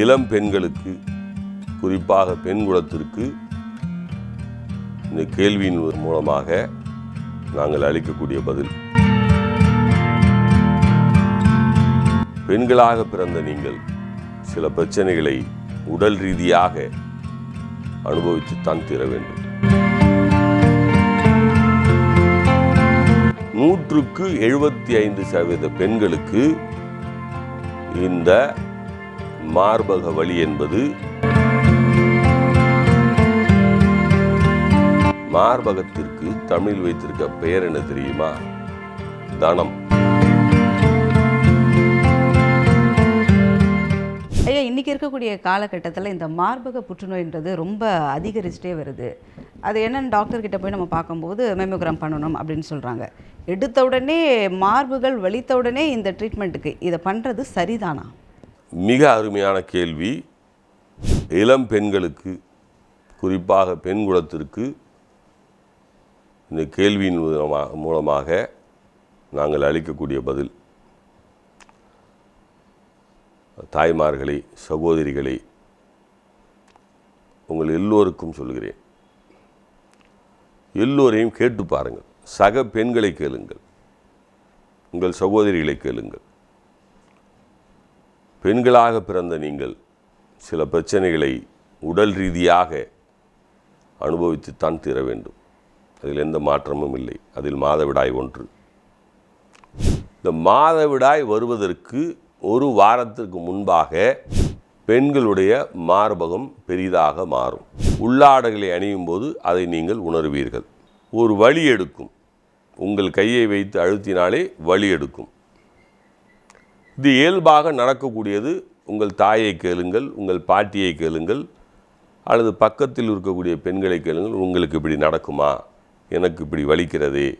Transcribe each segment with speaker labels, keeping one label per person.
Speaker 1: இளம் பெண்களுக்கு குறிப்பாக பெண் குலத்திற்கு இந்த கேள்வியின் மூலமாக நாங்கள் அளிக்கக்கூடிய பதில். பெண்களாக பிறந்த நீங்கள் சில பிரச்சனைகளை உடல் ரீதியாக அனுபவித்துத்தான் தீர வேண்டும். நூற்றுக்கு எழுபத்தி ஐந்து சதவீத பெண்களுக்கு இந்த மார்பக வலி என்பது மார்பகத்திற்கு தமிழ் வைத்திருக்க பெயர் என்ன தெரியுமா? தனம்.
Speaker 2: ஐயா இன்றைக்கி இருக்கக்கூடிய காலகட்டத்தில் இந்த மார்பக புற்றுநோய்ன்றது ரொம்ப அதிகரிச்சிட்டே வருது. அது என்னன்னு டாக்டர் கிட்ட போய் நம்ம பார்க்கும்போது மெமோகிராம் பண்ணணும் அப்படின்னு சொல்கிறாங்க எடுத்த உடனே மார்புகள் வலித்த உடனே இந்த ட்ரீட்மெண்ட்டுக்கு இதை பண்ணுறது சரிதானா?
Speaker 1: மிக அருமையான கேள்வி. இளம் பெண்களுக்கு குறிப்பாக பெண் குலத்திற்கு இந்த கேள்வியின் மூலமாக மூலமாக நாங்கள் அளிக்கக்கூடிய பதில். தாய்மார்களே சகோதரிகளே உங்கள் எல்லோருக்கும் சொல்கிறேன். எல்லோரையும் கேட்டு பாருங்கள். சக பெண்களை கேளுங்கள். உங்கள் சகோதரிகளை கேளுங்கள். பெண்களாக பிறந்த நீங்கள் சில பிரச்சனைகளை உடல் ரீதியாக அனுபவித்துத்தான் தீர வேண்டும். அதில் எந்த மாற்றமும் இல்லை. அதில் மாதவிடாய் ஒன்று. இந்த மாதவிடாய் வருவதற்கு ஒரு வாரத்திற்கு முன்பாக பெண்களுடைய மார்பகம் பெரிதாக மாறும். உள்ளாடைகளை அணியும் போது அதை நீங்கள் உணர்வீர்கள். ஒரு வலி எடுக்கும். உங்கள் கையை வைத்து அழுத்தினாலே வலி எடுக்கும். இது இயல்பாக நடக்கக்கூடியது. உங்கள் தாயை கேளுங்கள் உங்கள் பாட்டியை கேளுங்கள் அல்லது பக்கத்தில் இருக்கக்கூடிய பெண்களை கேளுங்கள் உங்களுக்கு இப்படி நடக்குமா? எனக்கு இப்படி வலிக்கிறதே.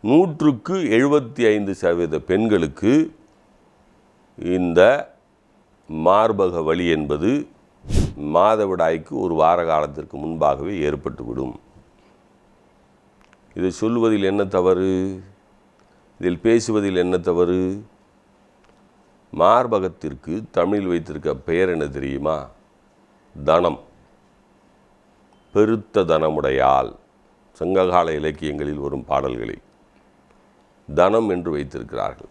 Speaker 1: நூற்றுக்கு எழுபத்தி ஐந்து சதவீத பெண்களுக்கு இந்த மார்பக வலி என்பது மாதவிடாய்க்கு ஒரு வார காலத்திற்கு முன்பாகவே ஏற்பட்டுவிடும். இதை சொல்வதில் என்ன தவறு? இதில் பேசுவதில் என்ன தவறு? மார்பகத்திற்கு தமிழில் வைத்திருக்க பெயர் என்ன தெரியுமா? தனம். பெருத்த தனமுடையால் சங்ககால இலக்கியங்களில் வரும் பாடல்களில் தனம் என்று வைத்திருக்கிறார்கள்.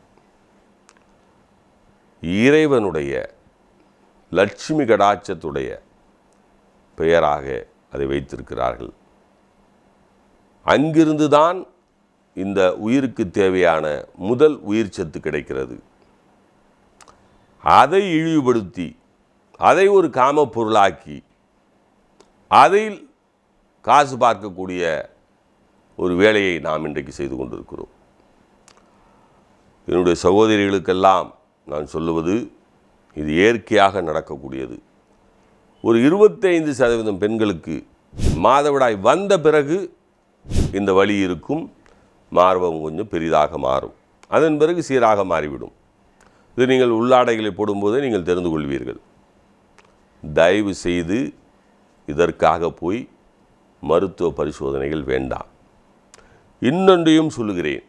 Speaker 1: இறைவனுடைய லட்சுமி கடாட்சத்துடைய பெயராக அதை வைத்திருக்கிறார்கள். அங்கிருந்துதான் இந்த உயிருக்கு தேவையான முதல் உயிர் சத்து கிடைக்கிறது. அதை இழிவுபடுத்தி அதை ஒரு காம பொருளாக்கி அதில் காசு பார்க்கக்கூடிய ஒரு வேலையை நாம் இன்றைக்கு செய்து கொண்டிருக்கிறோம். என்னுடைய சகோதரிகளுக்கெல்லாம் நான் சொல்லுவது இது இயற்கையாக நடக்கக்கூடியது. ஒரு இருபத்தைந்து சதவீதம் பெண்களுக்கு மாதவிடாய் வந்த பிறகு இந்த வழி இருக்கும் மார்பகம் கொஞ்சம் பெரிதாக மாறும். அதன் பிறகு சீராக மாறிவிடும். இது நீங்கள் உள்ளாடைகளை போடும்போதே நீங்கள் தெரிந்து கொள்வீர்கள். தயவு செய்து இதற்காக போய் மருத்துவ பரிசோதனைகள் வேண்டாம். இன்னொன்றையும் சொல்லுகிறேன்.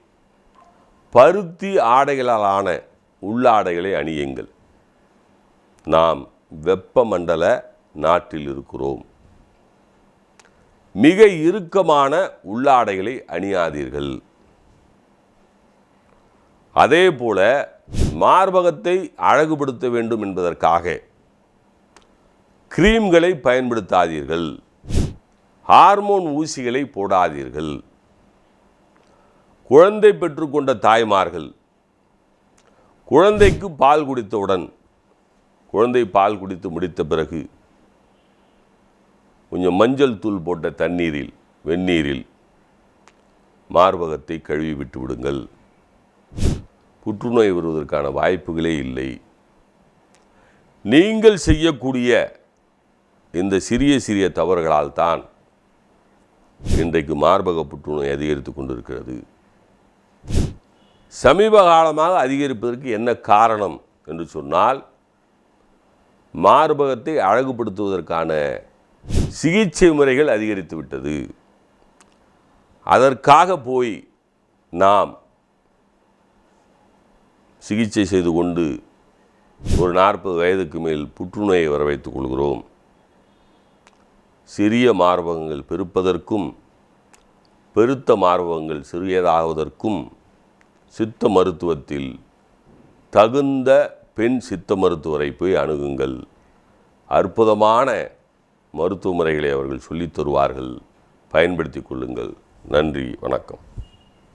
Speaker 1: பருத்தி ஆடைகளாலான உள்ளாடைகளை அணியுங்கள். நாம் வெப்பமண்டல நாட்டில் இருக்கிறோம். மிக இறுக்கமான உள்ளாடைகளை அணியாதீர்கள். அதே போல மார்பகத்தை அழகுபடுத்த வேண்டும் என்பதற்காக கிரீம்களை பயன்படுத்தாதீர்கள். ஹார்மோன் ஊசிகளை போடாதீர்கள். குழந்தை பெற்றுக்கொண்ட தாய்மார்கள் குழந்தைக்கு பால் குடித்தவுடன் குழந்தை பால் குடித்து முடித்த பிறகு கொஞ்சம் மஞ்சள் தூள் போட்ட தண்ணீரில் வெந்நீரில் மார்பகத்தை கழுவி விட்டு விடுங்கள். புற்றுநோய் வருவதற்கான வாய்ப்புகளே இல்லை. நீங்கள் செய்யக்கூடிய இந்த சிறிய சிறிய தவறுகளால் தான் இன்றைக்கு மார்பக புற்றுநோய் அதிகரித்து கொண்டிருக்கிறது. சமீப காலமாக அதிகரிப்பதற்கு என்ன காரணம் என்று சொன்னால் மார்பகத்தை அழகுபடுத்துவதற்கான சிகிச்சை முறைகள் அதிகரித்து விட்டது. அதற்காக போய் நாம் சிகிச்சை செய்து கொண்டு ஒரு நாற்பது வயதுக்கு மேல் புற்றுநோயை வர வைத்துக் கொள்கிறோம். சிறிய மார்பகங்கள் பெருப்பதற்கும் பெருத்த மார்பகங்கள் சிறியதாவதற்கும் சித்த மருத்துவத்தில் தகுந்த பெண் சித்த மருத்துவரை போய் அணுகுங்கள். அற்புதமான மருத்துவ முறைகளை அவர்கள் சொல்லித் தருவார்கள். பயன்படுத்தி கொள்ளுங்கள். நன்றி. வணக்கம்.